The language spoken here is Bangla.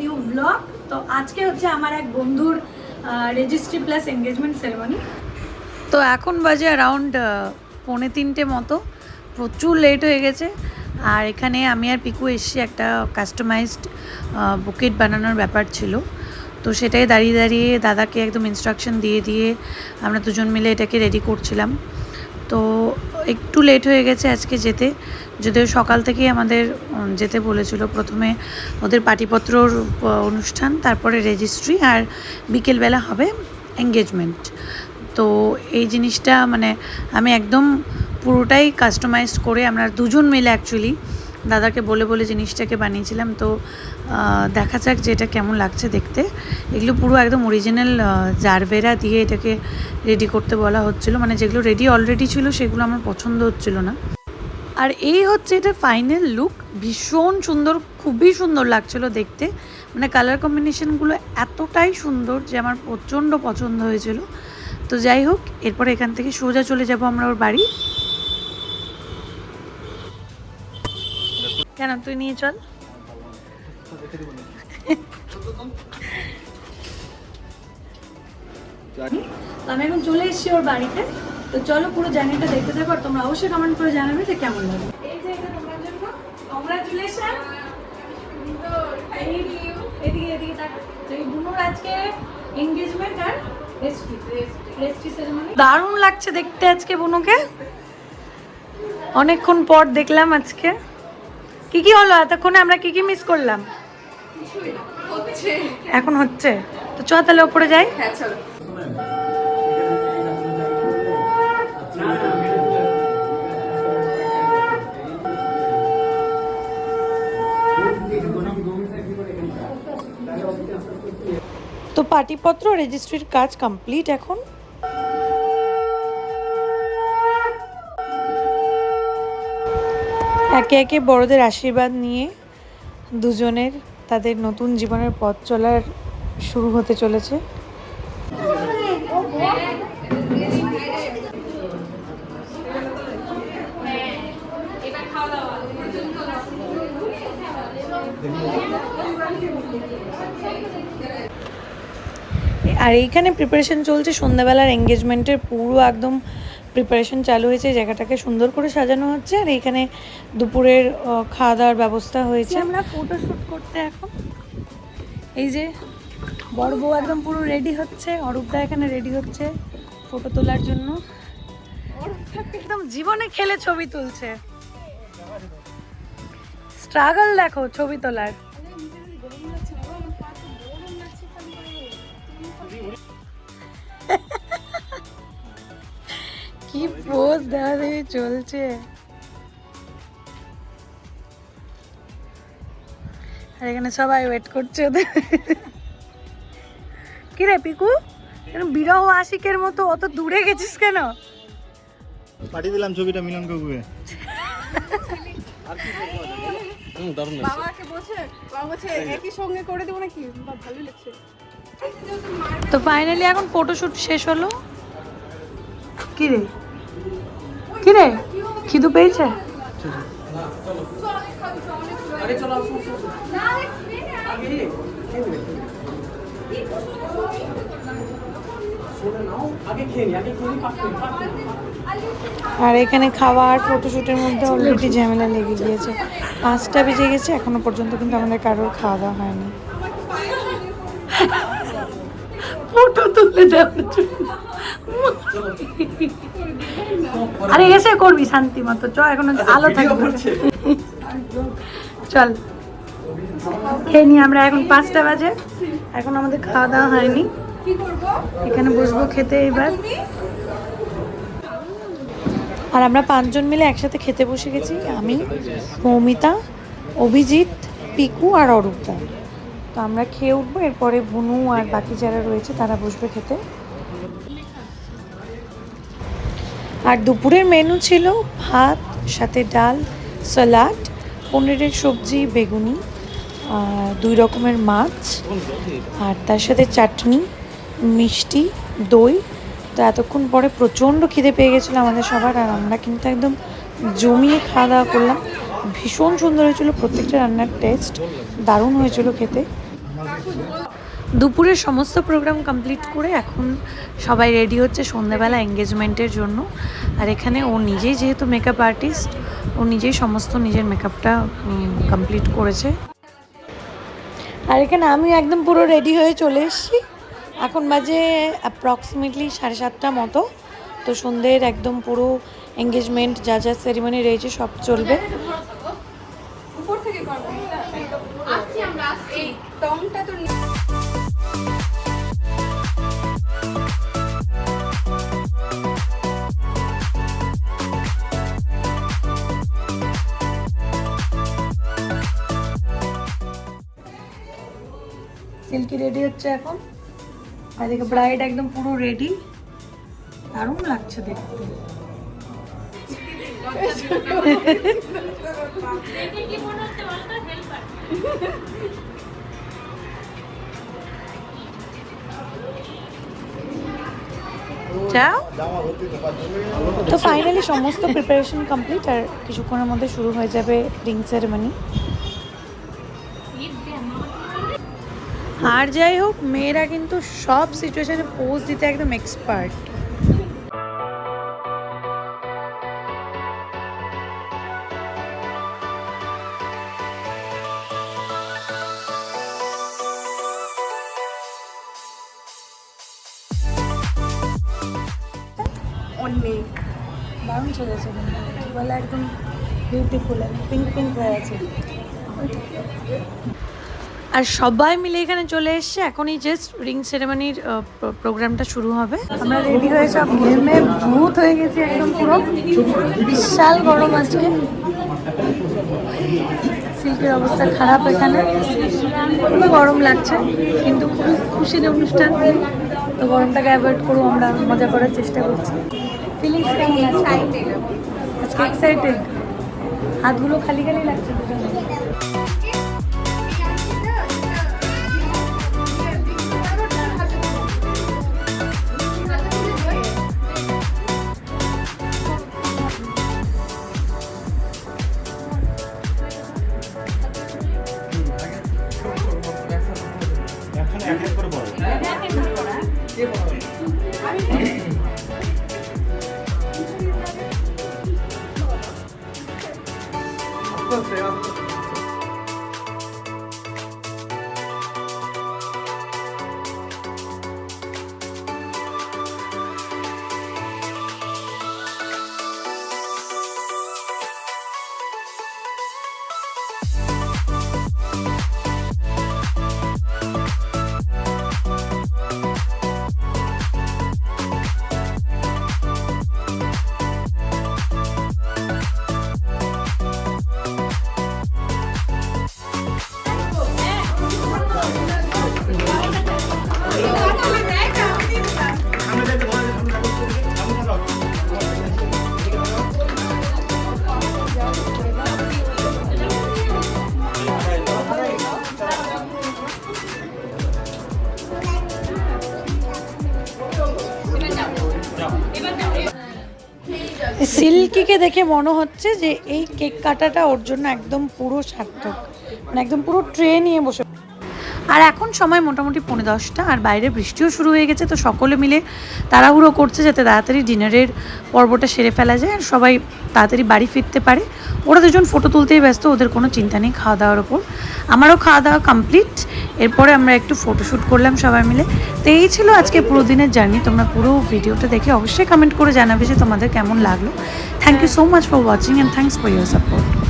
নিউ ব্লগ তো আজকে হচ্ছে আমার এক বন্ধুর রেজিস্ট্রি প্লাস এঙ্গেজমেন্ট সেরেমনি তো এখন বাজে অ্যারাউন্ড পৌনে তিনটে মতো। প্রচুর লেট হয়ে গেছে। আর এখানে আমি আর পিকু এসছি একটা কাস্টমাইজড বুকেট বানানোর ব্যাপার ছিল। তো সেটাই দাঁড়িয়ে দাঁড়িয়ে দাদাকে একদম ইনস্ট্রাকশন দিয়ে দিয়ে আমরা দুজন মিলে এটাকে রেডি করছিলাম। তো একটু লেট হয়ে গেছে আজকে যেতে। যদিও সকাল থেকেই আমাদের যেতে বলেছিল। প্রথমে ওদের পাটিপত্রর অনুষ্ঠান, তারপরে রেজিস্ট্রি আর বিকেলবেলা হবে এঙ্গেজমেন্ট তো এই জিনিসটা মানে আমি একদম পুরোটাই কাস্টমাইজ করে আমরা দুজন মিলে অ্যাকচুয়ালি দাদাকে বলে বলে জিনিসটাকে বানিয়েছিলাম, তো দেখা যাক যে এটা কেমন লাগছে দেখতে। এগুলো পুরো একদম অরিজিনাল জারবেরা দিয়ে এটাকে রেডি করতে বলা হচ্ছিল। মানে যেগুলো রেডি অলরেডি ছিল, সেগুলো আমার পছন্দ হচ্ছিল না। আর এই হচ্ছে এটা ফাইনাল লুক ভীষণ সুন্দর, খুবই সুন্দর লাগছিল দেখতে। মানে কালার কম্বিনেশনগুলো এতটাই সুন্দর যে আমার প্রচণ্ড পছন্দ হয়েছিল। তো যাই হোক, এরপর এখান থেকে সোজা চলে যাব আমরা ওর বাড়ি। কেন তুই নিয়ে চল। তো আমি এখন চলে এসেছি ওর বাড়িতে। তো চলো পুরো জার্নিটা দেখতে থাকো আর তোমরা অবশ্যই কমেন্ট করে জানাবে যে কেমন লাগে। এই যে এটা তোমার জন্য। কংগ্রাচুলেশন এদিকে এদিকে তাকা। এই বুনুর আজকে আর দারুণ লাগছে দেখতে আজকে বুনুকে। অনেকক্ষণ পর দেখলাম আজকে। কি কি হলো? এতক্ষণে আমরা কি কি মিস করলাম? এখন হচ্ছে? তো চ তাহলে ওপরে যাই। হ্যাঁ চলো। তো পাটিপত্র রেজিস্ট্রির কাজ কমপ্লিট এখন? একে একে বড়দের আশীর্বাদ নিয়ে দুজনের তাদের নতুন জীবনের পথ চলার শুরু হতে চলেছে। আর এইখানে প্রিপারেশন চলছে, সন্ধ্যাবেলার এঙ্গেজমেন্টের পুরো একদম প্রিপারেশন চালু হয়েছে এই জায়গাটাকে সুন্দর করে সাজানো হচ্ছে আর এইখানে দুপুরের খাওয়া দাওয়ার ব্যবস্থা হয়েছে। আমরা ফটো শ্যুট করতে এখন। এই যে বড় বউ একদম পুরো রেডি হচ্ছে অরূপদা এখানে রেডি হচ্ছে ফটো তোলার জন্য। একদম জীবনে খেলে ছবি তুলছে। স্ট্রাগল দেখো ছবি তোলার। দেওয়া চলছে। আর এখানে সবাই ওয়েট করছে ওদের। কি রে পিকু? কেন বিরহ আশিকের মতো অত দূরে গেছিস কেন? পাঠিয়ে দিলাম ছবিটা মিলন কাকুকে। বাবাকে বসে বাবা বলছে একই সঙ্গে করে দেবো নাকি? বা তো ফাইনালি এখন ফটোশুট শেষ হলো? কি রে কি রে? খিদু পেয়েছে? আর এখানে খাওয়া আর ফটোশুটের মধ্যে অলরেডি ঝামেলা লেগে গিয়েছে। পাঁচটা বেজে গেছে এখনও পর্যন্ত কিন্তু আমাদের কারোর খাওয়া দাওয়া হয়নি। ফটো তুলে দেওয়ার জন্য। আরে এসে করবি শান্তি মতো। চ এখন আলো থাকবে। চল। খেয়ে নি আমরা এখন পাঁচটা বাজে। এখন আমাদের খাওয়া দাওয়া হয়নি। এখানে বসবো খেতে এবার। আর আমরা পাঁচজন মিলে একসাথে খেতে বসে গেছি। আমি মৌমিতা অভিজিৎ পিকু আর অরূপদা। তো আমরা খেয়ে উঠবো এরপরে বুনু আর বাকি যারা রয়েছে তারা বসবে খেতে। আর দুপুরের মেনু ছিল ভাত, সাথে ডাল স্যালাড পনিরের সবজি, বেগুনি দুই রকমের মাছ, আর তার সাথে চাটনি, মিষ্টি, দই। তো এতক্ষণ পরে প্রচণ্ড খিদে পেয়ে গেছিল আমাদের সবার, আর আমরা কিন্তু একদম জমিয়ে খাওয়া দাওয়া করলাম। ভীষণ সুন্দর হয়েছিল প্রত্যেকটা রান্নার টেস্ট দারুণ হয়েছিল খেতে। দুপুরের সমস্ত প্রোগ্রাম কমপ্লিট করে এখন সবাই রেডি হচ্ছে সন্ধেবেলা এঙ্গেজমেন্টের জন্য। আর এখানে ও নিজেই যেহেতু মেকআপ আর্টিস্ট ও নিজেই সমস্ত নিজের মেকআপটা কমপ্লিট করেছে। আর এখানে আমি একদম পুরো রেডি হয়ে চলে এসেছি। এখন বাজে অ্যাপ্রক্সিমেটলি সাড়ে সাতটা মতো। তো সন্ধ্যের একদম পুরো এঙ্গেজমেন্ট যা যা সেরিমনি রয়েছে সব চলবে। উপর থেকে সিল্কি রেডি হচ্ছে এখন। আর দেখে ব্রাইড একদম পুরো রেডি। দারুণ লাগছে দেখতে। তো ফাইনালি সমস্ত প্রিপারেশন কমপ্লিট আর কিছুক্ষণের মধ্যে শুরু হয়ে যাবে রিং সেরেমনি আর যাই হোক মেয়েরা কিন্তু সব সিচুয়েশনে পোজ দিতে একদম এক্সপার্ট অনেক দারুণ চলেছে। বলে একদম বিউটিফুল পিঙ্ক পিঙ্ক হয়ে আছে। আর সবাই মিলে এখানে চলে এসছে এখনই জাস্ট রিং সেরেমনির প্রোগ্রামটা শুরু হবে। আমরা রেডি হয়ে সব ঘেমে ভূত হয়ে গেছি একদম পুরো। বিশাল গরম আজকে। সিল্কের অবস্থা খারাপ এখানে। খুবই গরম লাগছে, কিন্তু খুবই খুশির অনুষ্ঠান। তো গরমটাকে অ্যাভয়েড করব আমরা মজা করার চেষ্টা করছি। ফিলিংস কেমন আছে? আজকে এক্সাইটেড হাতগুলো খালি খালি লাগছে। সিল্কিকে দেখে মনে হচ্ছে যে এই কেক কাটাটা ওর জন্য একদম পুরো সার্থক। মানে একদম পুরো ট্রে নিয়ে বসে। আর এখন সময় মোটামুটি পৌনে দশটা, আর বাইরে বৃষ্টিও শুরু হয়ে গেছে, তো সকলে মিলে তাড়াহুড়ো করছে যাতে তাড়াতাড়ি ডিনারের পর্বটা সেরে ফেলা যায়, আর সবাই তাড়াতাড়ি বাড়ি ফিরতে পারে। ওরা দুজন ফটো তুলতেই ব্যস্ত, ওদের কোনো চিন্তা নেই খাওয়া দাওয়ার ওপর। আমারও খাওয়া দাওয়া কমপ্লিট এরপরে আমরা একটু ফটোশ্যুট করলাম সবাই মিলে। তো এই ছিল আজকে পুরো দিনের জার্নি তোমরা পুরো ভিডিওটা দেখে অবশ্যই কমেন্ট করে জানাবে যে তোমাদের কেমন লাগল। Thank you so much for watching and thanks for your support